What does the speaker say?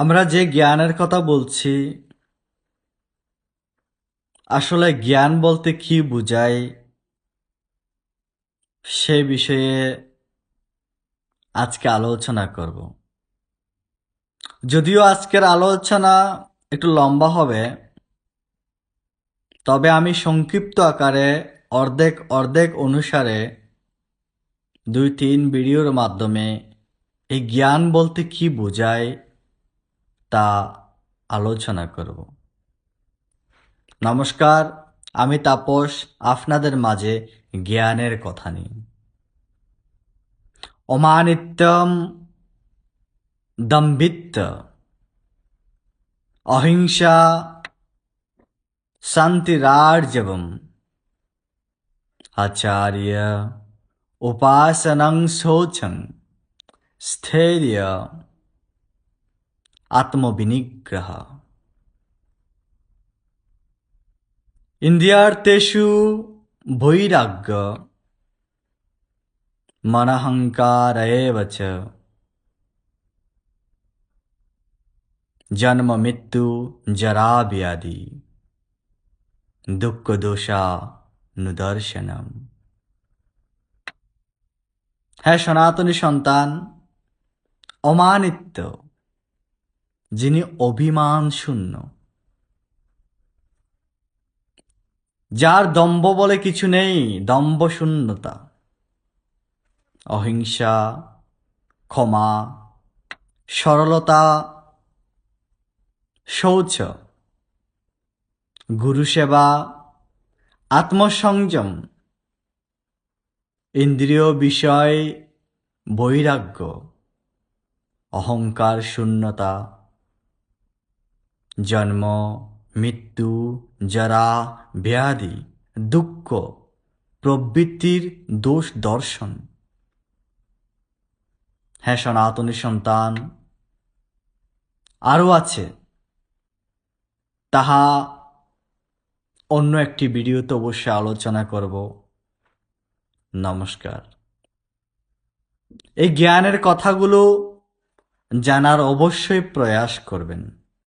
আমরা যে জ্ঞানের কথা বলছি, আসলে জ্ঞান বলতে কি বোঝায়, সে বিষয়ে আজকে আলোচনা করব। যদিও আজকের আলোচনা একটু লম্বা হবে, তবে আমি সংক্ষিপ্ত আকারে অর্ধেক অর্ধেক অনুসারে দুই তিন ভিডিওর মাধ্যমে এই জ্ঞান বলতে কি বোঝায় তা আলোচনা করব। নমস্কার, আমি তাপস, আপনাদের মাঝে জ্ঞানের কথা নিয়ে। অমানিত্যম দম্ভিত্ব অহিংসা শান্তিরার্জবম। আচার্য উপাসনং শোচং স্থৈর্য। আত্মবিনিগ্রহ। ইন্দ্রিয়ার্থেষু বৈরাগ্য মনহংকার জন্ম মৃত্যু জরা ব্যাধি দুঃখ দোষা নুদর্শনম। হ্যাঁ সনাতনী সন্তান, অমানিত্য। যিনি অভিমান শূন্য। যার দম্ভ বলে কিছু নেই, দম্ভ শূন্যতা। অহিংসা, ক্ষমা, সরলতা, শৌচ, গুরুসেবা, আত্মসংযম, ইন্দ্রিয় বিষয়, বৈরাগ্য, অহংকার শূন্যতা। জন্ম, মৃত্যু, জরা, ব্যাধি, দুঃখ, প্রবৃত্তির দোষ দর্শন। হ্যাঁ সনাতনী সন্তান। আরও আছে। তাহা অন্য একটি ভিডিওতে অবশ্যই আলোচনা করব। নমস্কার। এই জ্ঞানের কথাগুলো জানার অবশ্যই প্রয়াস করবেন।